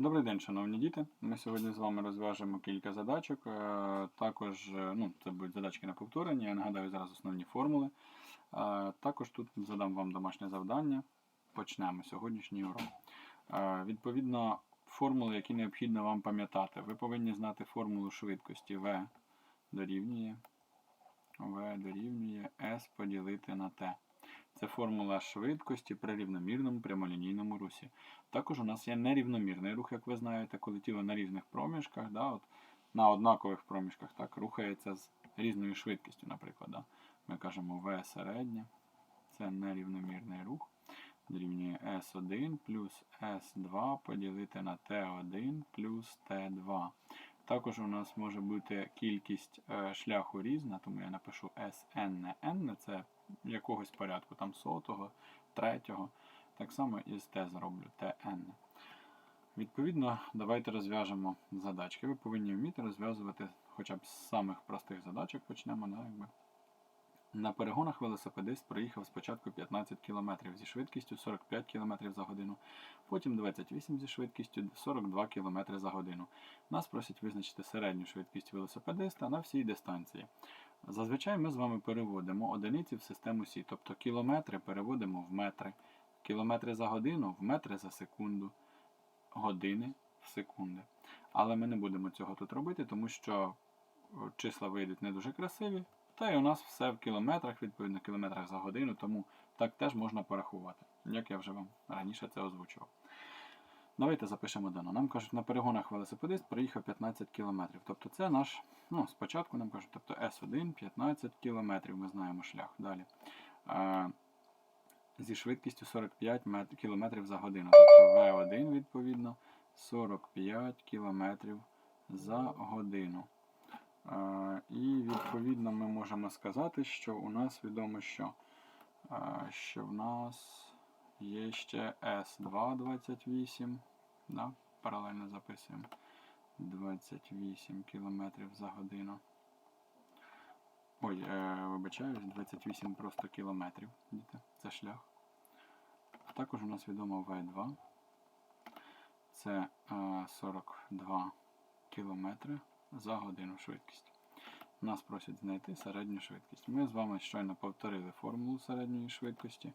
Добрий день, шановні діти. Ми сьогодні з вами розв'яжемо кілька задачок. Е, Також е, ну, це будуть задачки на повторення. Я нагадаю зараз основні формули. Е, Також тут задам вам домашнє завдання. Почнемо сьогоднішній урок. Відповідно, формули, які необхідно вам пам'ятати. Ви повинні знати формулу швидкості V дорівнює V дорівнює S поділити на T. Це формула швидкості при рівномірному прямолінійному русі. Також у нас є нерівномірний рух, як ви знаєте, коли тіло на різних проміжках, да, от, на однакових проміжках так, рухається з різною швидкістю, наприклад. Да. Ми кажемо V середнє, це нерівномірний рух. Дорівнює S1 плюс S2 поділити на T1 плюс T2. Також у нас може бути кількість е, шляху різна, тому я напишу SN. N це якогось порядку, там сотого, третього. Так само і з T зроблю ТН. Відповідно, давайте розв'яжемо задачки. Ви повинні вміти розв'язувати хоча б з самих простих задачок почнемо. Да, якби. На перегонах велосипедист проїхав спочатку 15 км зі швидкістю 45 км за годину, потім 28 зі швидкістю 42 км за годину. Нас просять визначити середню швидкість велосипедиста на всій дистанції. Зазвичай ми з вами переводимо одиниці в систему Сі, тобто кілометри переводимо в метри, кілометри за годину в метри за секунду, години в секунди. Але ми не будемо цього тут робити, тому що числа вийдуть не дуже красиві. Та й у нас все в кілометрах, відповідно, кілометрах за годину, тому так теж можна порахувати, як я вже вам раніше це озвучував. Давайте запишемо дано. Нам кажуть, на перегонах велосипедист проїхав 15 км. Тобто це наш, ну, спочатку нам кажуть, тобто S1 15 км, ми знаємо шлях. Далі. Е, зі швидкістю 45 км за годину. Тобто V1, відповідно, 45 км за годину. Е, І відповідно ми можемо сказати, що у нас відомо, що, е, що в нас є ще S2 28. Да? Паралельно записуємо 28 км за годину. Ой, е, вибачаюсь, 28 просто кілометрів. Діти, Це шлях. Також у нас відомо V2. Це е, 42 кілометри за годину швидкість. Нас просять знайти середню швидкість. Ми з вами щойно повторили формулу середньої швидкості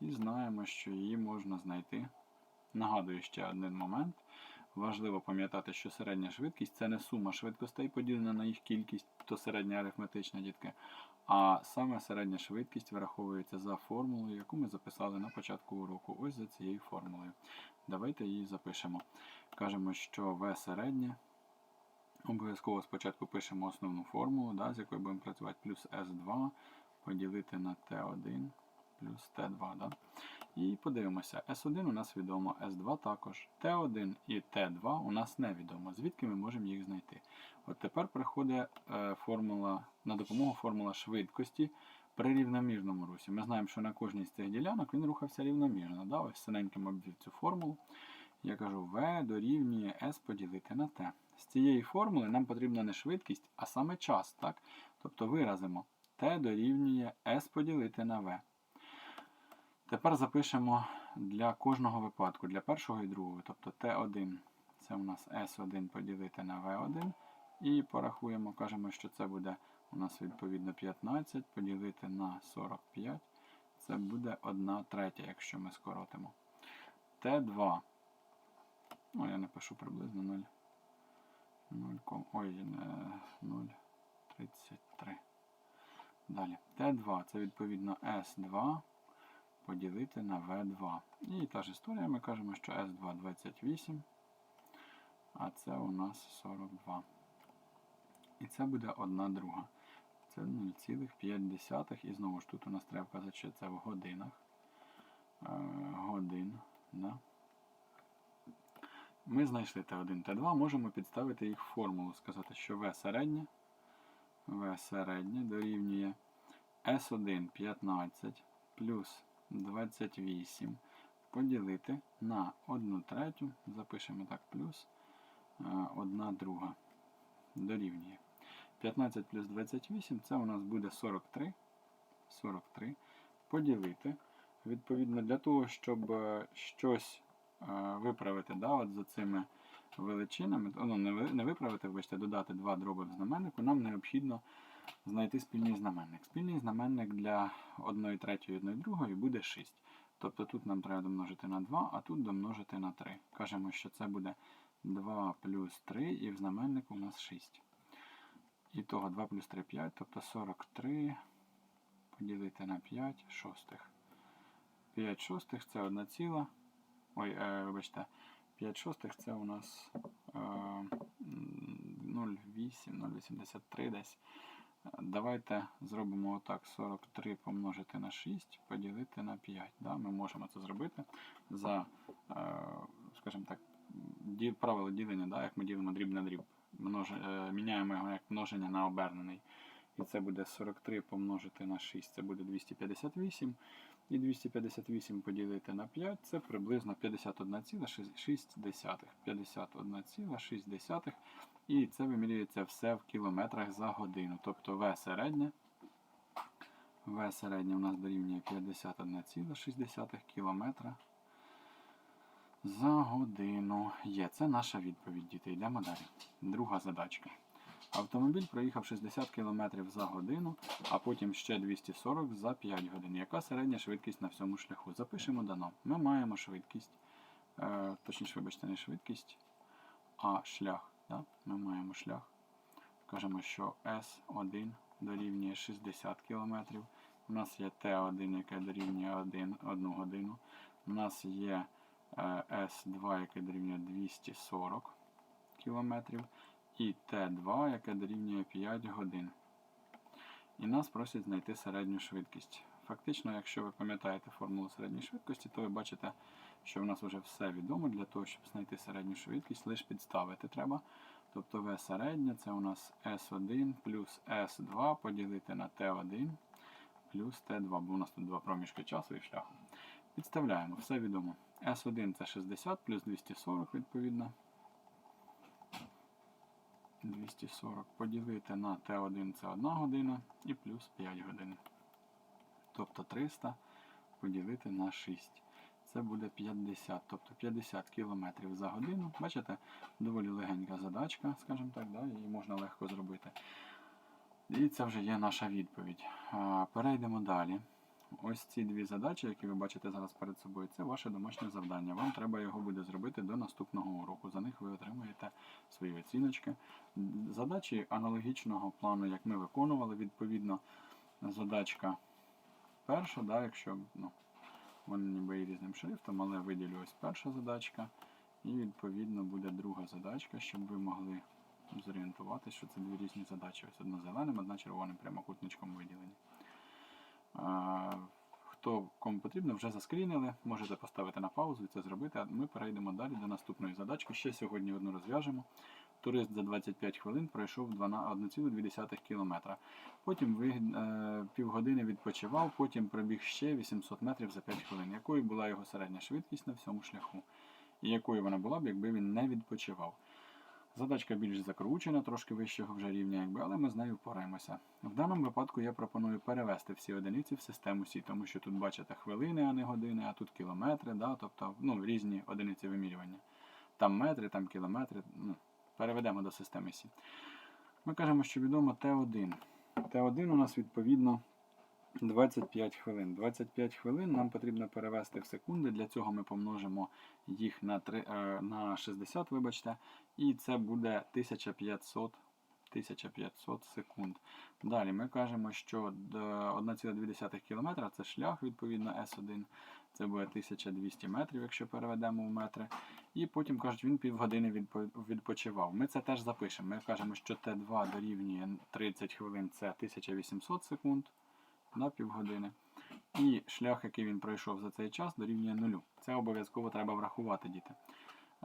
і знаємо, що її можна знайти. Нагадую ще один момент. Важливо пам'ятати, що середня швидкість це не сума швидкостей, поділена на їх кількість, то середня арифметична дітки. А саме середня швидкість вираховується за формулою, яку ми записали на початку уроку. Ось за цією формулою. Давайте її запишемо. Кажемо, що V середнє. Обов'язково спочатку пишемо основну формулу, да, з якою будемо працювати, плюс S2 поділити на T1 плюс T2. Да? І подивимося, S1 у нас відомо, S2 також. T1 і T2 у нас невідомо. Звідки ми можемо їх знайти? От тепер приходить е, формула на допомогу формула швидкості при рівномірному русі. Ми знаємо, що на кожній з цих ділянок він рухався рівномірно. Да? Ось синеньким обвів цю формулу. Я кажу, V дорівнює S поділити на T. З цієї формули нам потрібна не швидкість, а саме час. так? Тобто виразимо T дорівнює S поділити на V. Тепер запишемо для кожного випадку, для першого і другого. Тобто T1 це у нас S1 поділити на V1. І порахуємо, кажемо, що це буде у нас відповідно 15 поділити на 45. Це буде 1 третя, якщо ми скоротимо. Т2. Ну, я напишу приблизно 0. 0, ой, 0,33. Далі. Т2 це відповідно С2 поділити на В2. І та ж історія, ми кажемо, що С2 28, а це у нас 42. І це буде 1 друга. Це 0,5. І знову ж тут у нас треба вказати, що це в годинах. Е, годин. Да? Ми знайшли Т1, Т2, можемо підставити їх в формулу, сказати, що В середнє, В середнє дорівнює С1 15 плюс 28 поділити на 1 третю, запишемо так, плюс 1 друга дорівнює. 15 плюс 28 це у нас буде 43. 43 поділити. Відповідно, для того, щоб е, щось е, виправити да, от за цими величинами, ну, не, виправити, вибачте, додати два дроби в знаменнику, нам необхідно знайти спільний знаменник. Спільний знаменник для 1 третьої і 1 другої буде 6. Тобто тут нам треба домножити на 2, а тут домножити на 3. Кажемо, що це буде 2 плюс 3, і в знаменнику у нас 6. І того 2 плюс 3 5, тобто 43 поділити на 5 шостих. 5 шостих це 1 ціла. Ой, е, вибачте, 5 шостих це у нас е, 0,8, 0,83 десь. Давайте зробимо отак: 43 помножити на 6, поділити на 5. Да? Ми можемо це зробити за, е, скажімо так, ді, правило ділення, да? як ми ділимо дріб на дріб. Множ, е, міняємо його як множення на обернений. І це буде 43 помножити на 6, це буде 258. І 258 поділити на 5 це приблизно 51,6. 51,6. І це вимірюється все в кілометрах за годину. Тобто В середнє. В середнє у нас дорівнює 51,6 кілометра за годину. Є, це наша відповідь, діти. Йдемо далі. Друга задачка. Автомобіль проїхав 60 км за годину, а потім ще 240 за 5 годин. Яка середня швидкість на всьому шляху? Запишемо дано. Ми маємо швидкість, е, точніше, вибачте, не швидкість, а шлях. Да? Ми маємо шлях. Кажемо, що S1 дорівнює 60 км. У нас є T1, яке дорівнює 1, 1 годину. У нас є е, S2, яке дорівнює 240 км і Т2, яке дорівнює 5 годин. І нас просять знайти середню швидкість. Фактично, якщо ви пам'ятаєте формулу середньої швидкості, то ви бачите, що в нас вже все відомо для того, щоб знайти середню швидкість, лише підставити треба. Тобто В середня це у нас S1 плюс S2 поділити на T1 плюс T2, бо у нас тут два проміжки часу і шляху. Підставляємо, все відомо. S1 це 60 плюс 240, відповідно. 240 поділити на Т1 це 1 година і плюс 5 годин. Тобто 300 поділити на 6. Це буде 50, тобто 50 км за годину. Бачите, доволі легенька задачка, скажімо так, да? її можна легко зробити. І це вже є наша відповідь. Перейдемо далі. Ось ці дві задачі, які ви бачите зараз перед собою, це ваше домашнє завдання. Вам треба його буде зробити до наступного уроку. За них ви отримаєте свої оціночки. Задачі аналогічного плану, як ми виконували, відповідно, задачка перша, да, якщо ну, вони ніби і різним шрифтом, але виділю ось перша задачка. І відповідно буде друга задачка, щоб ви могли зорієнтуватися, що це дві різні задачі. Ось одна зеленим, одна червоним прямокутничком виділені. Хто кому потрібно, вже заскрінили, можете поставити на паузу і це зробити. А ми перейдемо далі до наступної задачки. Ще сьогодні одну розв'яжемо. Турист за 25 хвилин пройшов 1,2 км. Потім ви, е, півгодини відпочивав, потім пробіг ще 800 метрів за 5 хвилин. Якою була його середня швидкість на всьому шляху? І якою вона була б, якби він не відпочивав? Задачка більш закручена, трошки вищого вже рівня, якби, але ми з нею впораємося. В даному випадку я пропоную перевести всі одиниці в систему Сі, тому що тут бачите хвилини, а не години, а тут кілометри, да, тобто ну, різні одиниці вимірювання. Там метри, там кілометри. Ну, переведемо до системи Сі. Ми кажемо, що відомо Т1. Т1 у нас відповідно 25 хвилин. 25 хвилин нам потрібно перевести в секунди. Для цього ми помножимо їх на, 3, е, на 60, вибачте, і це буде 1500 1500 секунд. Далі ми кажемо, що 1,2 км це шлях, відповідно, S1. Це буде 1200 метрів, якщо переведемо в метри. І потім кажуть, він півгодини відпочивав. Ми це теж запишемо. Ми кажемо, що Т2 дорівнює 30 хвилин це 1800 секунд на півгодини. І шлях, який він пройшов за цей час, дорівнює нулю. Це обов'язково треба врахувати, діти.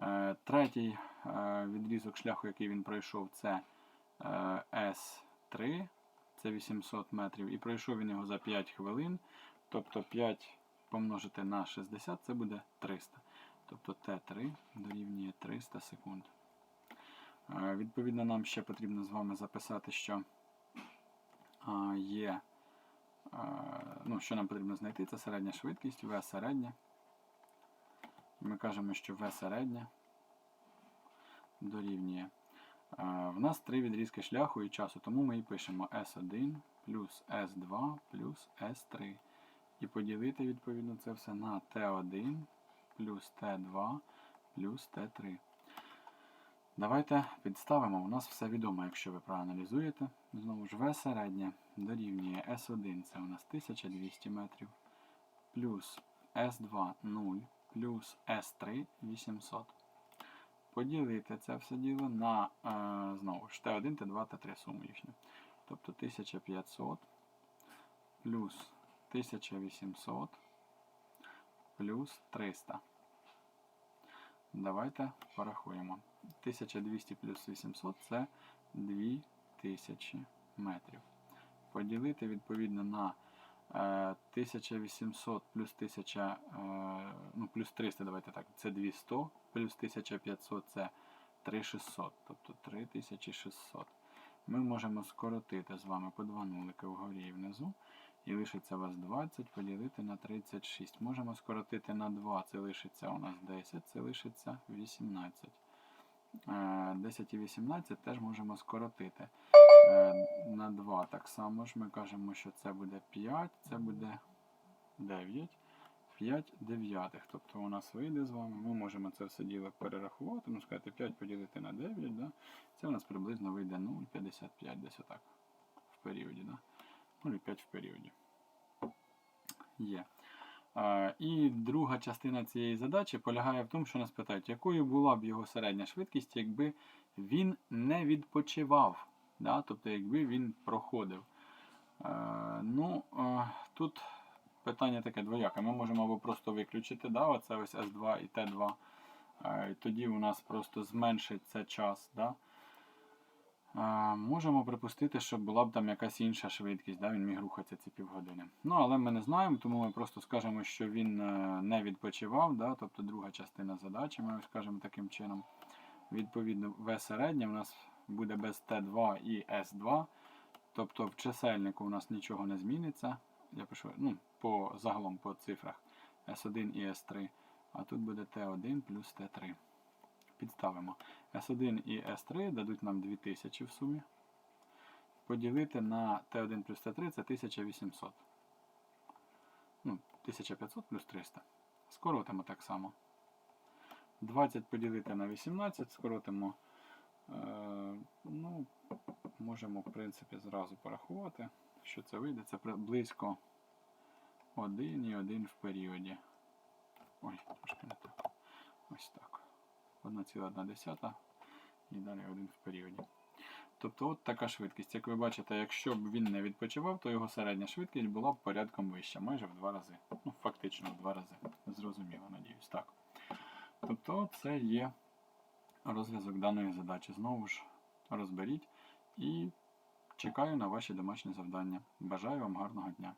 Е, Третій е, відрізок шляху, який він пройшов, це е, S3, це 800 метрів. І пройшов він його за 5 хвилин. Тобто 5 помножити на 60 це буде 300. Тобто Т3 дорівнює 300 секунд. Відповідно, нам ще потрібно з вами записати, що є, ну, що нам потрібно знайти, це середня швидкість, В середня. Ми кажемо, що В середня дорівнює. В нас три відрізки шляху і часу, тому ми і пишемо S1 плюс S2 плюс S3. І поділити відповідно це все на T1 плюс T2 плюс T3. Давайте підставимо. У нас все відомо, якщо ви проаналізуєте. Знову ж В середнє дорівнює S1, це у нас 1200 метрів, плюс S2 0, плюс S3 800. Поділити це все діло на е, знову ж Т1, Т2, Т3 суму їхню. Тобто 1500 плюс 1800 плюс 300. Давайте порахуємо. 1200 плюс 800 це 2000 метрів. Поділити відповідно на е, 1800 плюс 1000, е, ну, плюс 300, давайте так, це 200, плюс 1500 це 3600, тобто 3600. Ми можемо скоротити з вами по два нулики вгорі і внизу. І лишиться у вас 20 поділити на 36. Можемо скоротити на 2, це лишиться у нас 10, це лишиться 18. Е, 10 і 18 теж можемо скоротити. Е, На 2 так само ж ми кажемо, що це буде 5, це буде 9. 5 дев'ятих. Тобто у нас вийде з вами. Ми можемо це все діло перерахувати. Ну, сказати 5 поділити на 9. Да? Це у нас приблизно вийде 0,55 десь отак в періоді. Да? 0,5 в періоді. Є. І друга частина цієї задачі полягає в тому, що нас питають, якою була б його середня швидкість, якби він не відпочивав. Да? Тобто, якби він проходив. Е, Ну, е, тут питання таке двояке. Ми можемо або просто виключити, да? оце ось S2 і T2. Е, І тоді у нас просто зменшиться час. Да? Можемо припустити, що була б там якась інша швидкість, да? він міг рухатися ці півгодини. Ну, але ми не знаємо, тому ми просто скажемо, що він е, не відпочивав, да? тобто друга частина задачі, ми скажемо таким чином. Відповідно, В середнє у нас буде без Т2 і С2. Тобто в чисельнику у нас нічого не зміниться. Я пишу ну, по, загалом по цифрах S1 і S3. А тут буде Т1 плюс Т3 підставимо. S1 і S3 дадуть нам 2000 в сумі. Поділити на T1 плюс T3 це 1800. Ну, 1500 плюс 300. Скоротимо так само. 20 поділити на 18, скоротимо. Е, ну, можемо, в принципі, зразу порахувати, що це вийде. Це близько 1 і 1 в періоді. Ой, трошки не так. Ось так. 1,1 і далі 1 в періоді. Тобто от така швидкість. Як ви бачите, якщо б він не відпочивав, то його середня швидкість була б порядком вища, майже в два рази. Ну, фактично в два рази. Зрозуміло, надіюсь. Так. Тобто це є розв'язок даної задачі. Знову ж розберіть і чекаю на ваші домашні завдання. Бажаю вам гарного дня.